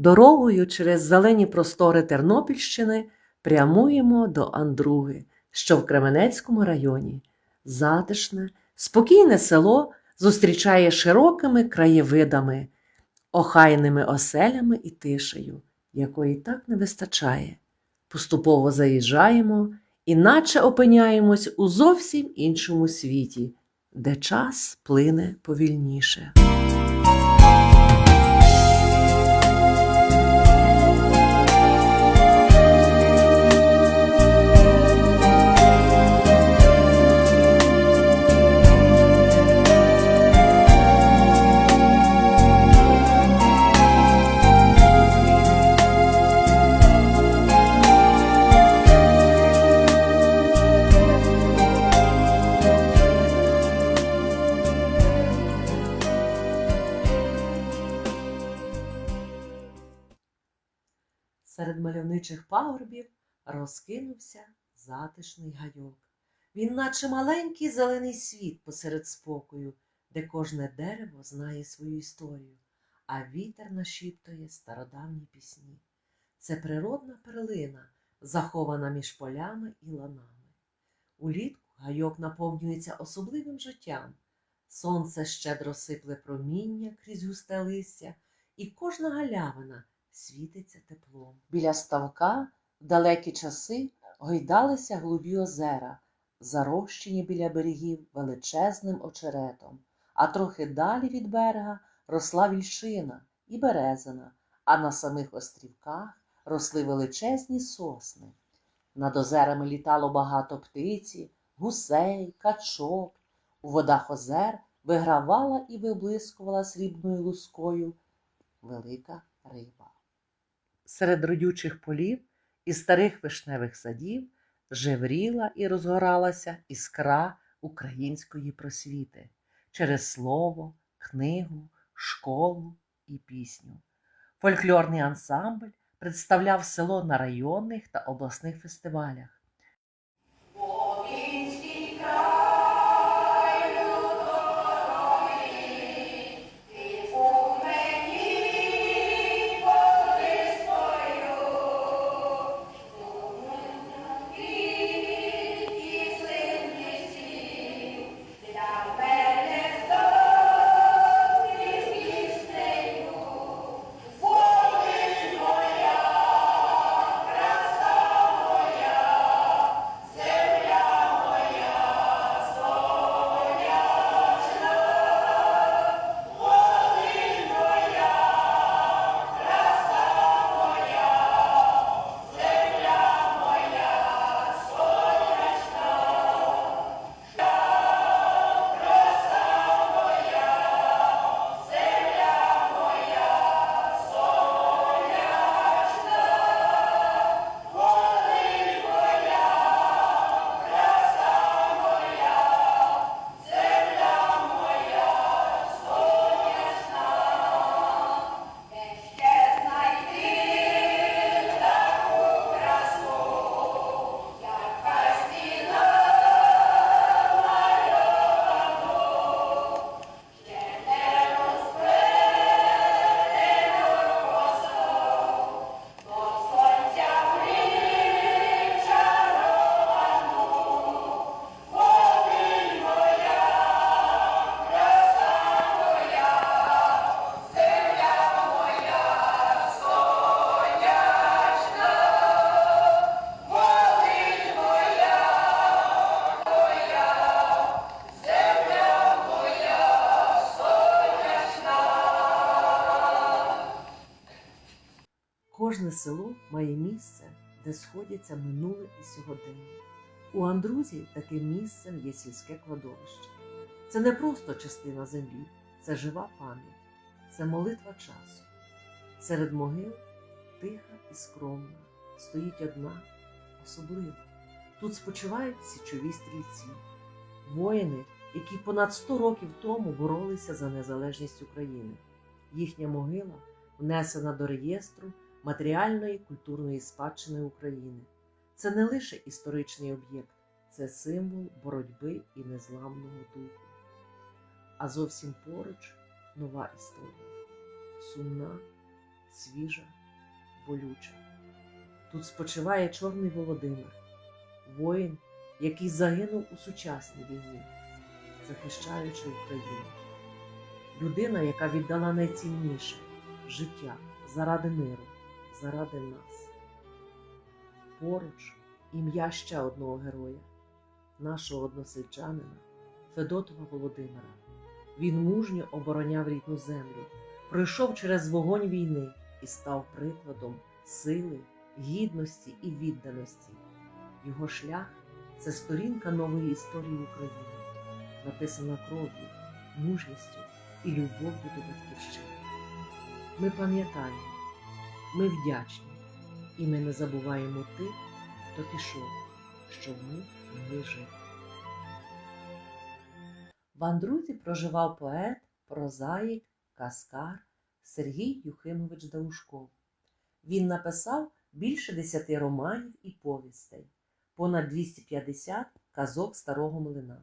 Дорогою через зелені простори Тернопільщини прямуємо до Андруги, що в Кременецькому районі. Затишне, спокійне село зустрічає широкими краєвидами, охайними оселями і тишею, якої так не вистачає. Поступово заїжджаємо, іначе опиняємось у зовсім іншому світі, де час плине повільніше. Серед мальовничих пагорбів розкинувся затишний гайок. Він, наче маленький зелений світ посеред спокою, де кожне дерево знає свою історію, а вітер нашіптує стародавні пісні. Це природна перлина, захована між полями і ланами. Улітку гайок наповнюється особливим життям. Сонце щедро сипле проміння крізь густе листя, і кожна галявина світиться теплом. Біля ставка в далекі часи гойдалися голубі озера, зарощені біля берегів величезним очеретом, а трохи далі від берега росла вільшина і березина, а на самих острівках росли величезні сосни. Над озерами літало багато птиці, гусей, качок. У водах озер вигравала і виблискувала срібною лускою велика риба. Серед родючих полів і старих вишневих садів жевріла і розгоралася іскра української просвіти через слово, книгу, школу і пісню. Фольклорний ансамбль представляв село на районних та обласних фестивалях. Село має місце, де сходяться минуле і сьогодення. У Андрузі таким місцем є сільське кладовище. Це не просто частина землі, це жива пам'ять, це молитва часу. Серед могил тиха і скромна, стоїть одна, особлива. Тут спочивають січові стрільці, воїни, які понад 100 років тому боролися за незалежність України. Їхня могила внесена до реєстру матеріальної культурної спадщини України. Це не лише історичний об'єкт, це символ боротьби і незламного духу. А зовсім поруч нова історія, сумна, свіжа, болюча. Тут спочиває чорний Володимир, воїн, який загинув у сучасній війні, захищаючи Україну. Людина, яка віддала найцінніше життя заради миру, заради нас. Поруч ім'я ще одного героя, нашого односельчанина Федотова Володимира. Він мужньо обороняв рідну землю, пройшов через вогонь війни і став прикладом сили, гідності і відданості. Його шлях це сторінка нової історії України, написана кров'ю, мужністю і любов'ю до батьківщини. Ми пам'ятаємо, ми вдячні, і ми не забуваємо тих, хто пішов, щоб ми могли жити. В Андрузі проживав поет, прозаїк, каскар Сергій Юхимович Даушков. Він написав більше десяти романів і повістей, понад 250 казок старого млина.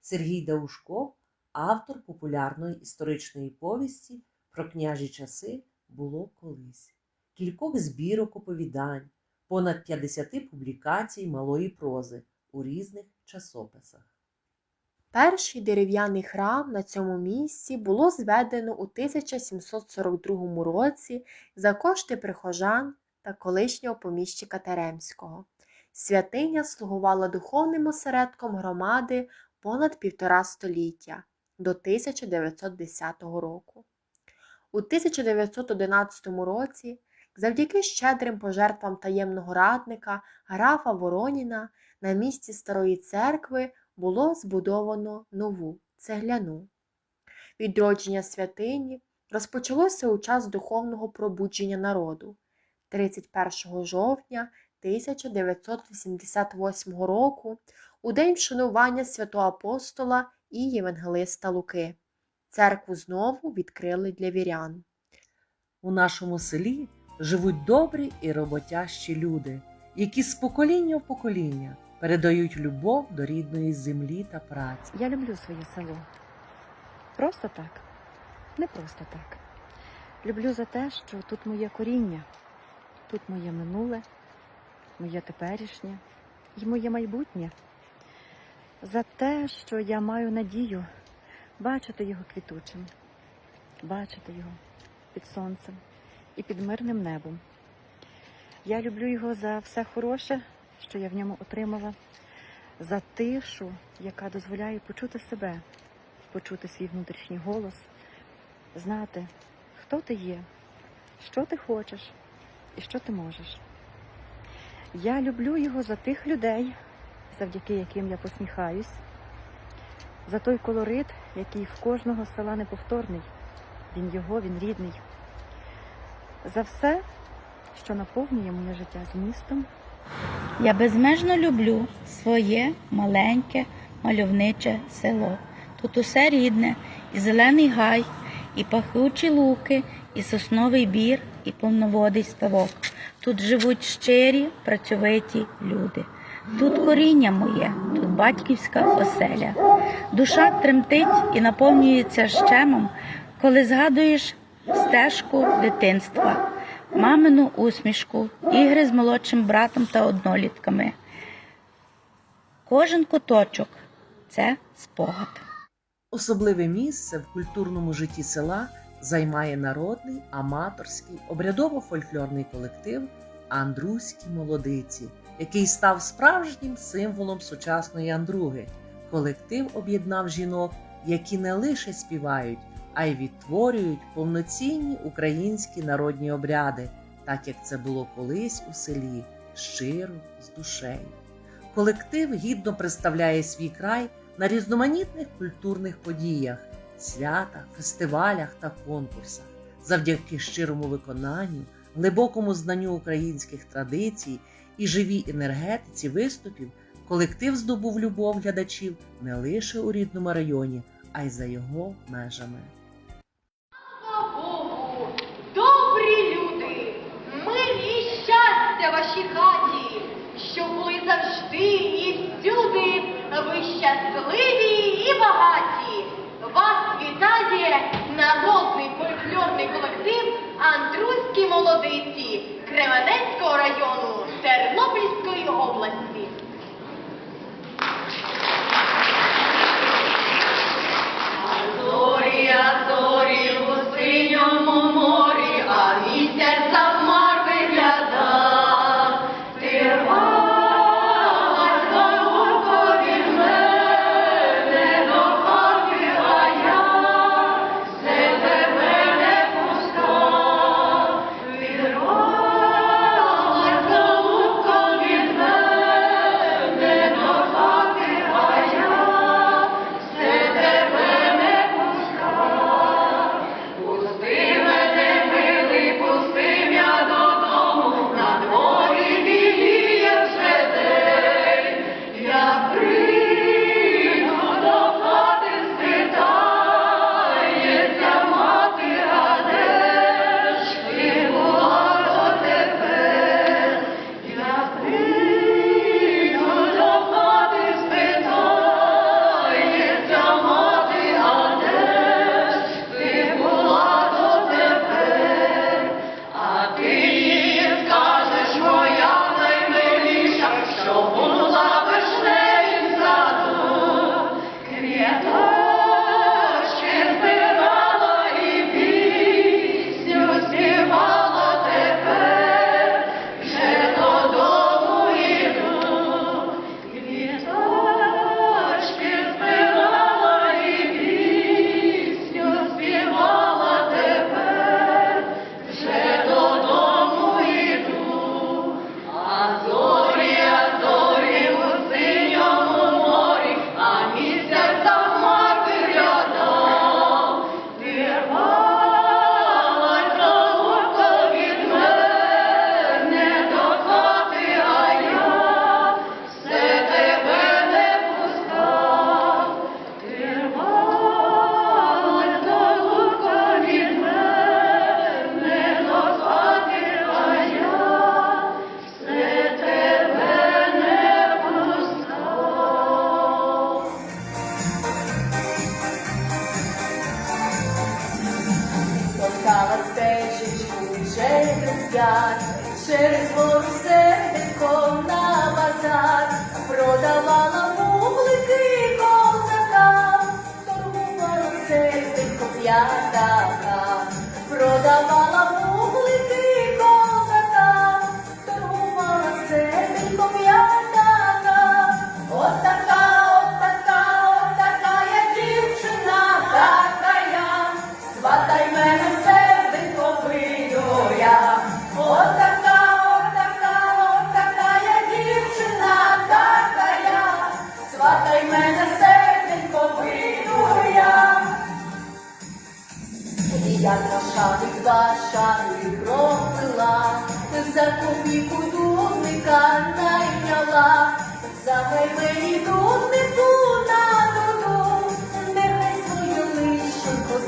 Сергій Даушков автор популярної історичної повісті про княжі часи було колись, кількох збірок оповідань, понад 50 публікацій малої прози у різних часописах. Перший дерев'яний храм на цьому місці було зведено у 1742 році за кошти прихожан та колишнього поміщика Теремського. Святиня слугувала духовним осередком громади понад півтора століття до 1910 року. У 1911 році, завдяки щедрим пожертвам таємного радника графа Вороніна, на місці старої церкви було збудовано нову цегляну. Відродження святині розпочалося у час духовного пробудження народу 31 жовтня 1988 року, у день вшанування святого апостола і євангелиста Луки. Церкву знову відкрили для вірян. У нашому селі живуть добрі і роботящі люди, які з покоління в покоління передають любов до рідної землі та праці. Я люблю своє село. Просто так. Не просто так. Люблю за те, що тут моє коріння, тут моє минуле, моє теперішнє і моє майбутнє. За те, що я маю надію бачити його квітучим, бачити його під сонцем і під мирним небом. Я люблю його за все хороше, що я в ньому отримала, за тишу, яка дозволяє почути себе, почути свій внутрішній голос, знати, хто ти є, що ти хочеш і що ти можеш. Я люблю його за тих людей, завдяки яким я посміхаюсь, за той колорит, який в кожного села неповторний. Він його, він рідний. За все, що наповнює моє життя змістом Я безмежно люблю своє маленьке мальовниче село. Тут усе рідне, і зелений гай, і пахучі луки, і сосновий бір, і повноводий ставок. Тут живуть щирі, працьовиті люди. Тут коріння моє, тут батьківська оселя. Душа тремтить і наповнюється щемом, коли згадуєш стежку дитинства, мамину усмішку, ігри з молодшим братом та однолітками. Кожен куточок це спогад. Особливе місце в культурному житті села займає народний, аматорський, обрядово-фольклорний колектив Андруські молодиці, який став справжнім символом сучасної Андруги. Колектив об'єднав жінок, які не лише співають, а й відтворюють повноцінні українські народні обряди, так як це було колись у селі, щиро, з душею. Колектив гідно представляє свій край на різноманітних культурних подіях, святах, фестивалях та конкурсах. Завдяки щирому виконанню, глибокому знанню українських традицій і живій енергетиці виступів, колектив здобув любов глядачів не лише у рідному районі, а й за його межами. щасливі і багаті. Вас вітає народний фольклорний колектив Андруські молодиці Кременецького району Тернопільської області. Зорі, зорі у синьому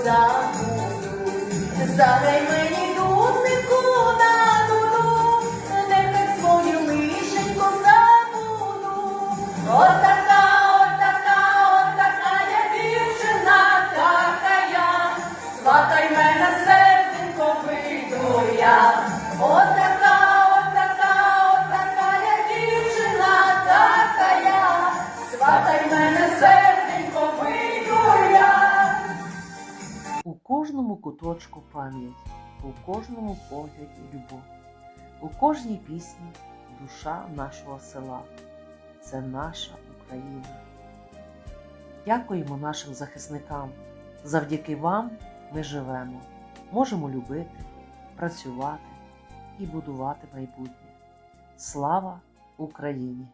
забуду, задай мені. кожному куточку пам'ять, у кожному погляді любов, у кожній пісні душа нашого села. Це наша Україна. Дякуємо нашим захисникам. Завдяки вам ми живемо, можемо любити, працювати і будувати майбутнє. Слава Україні!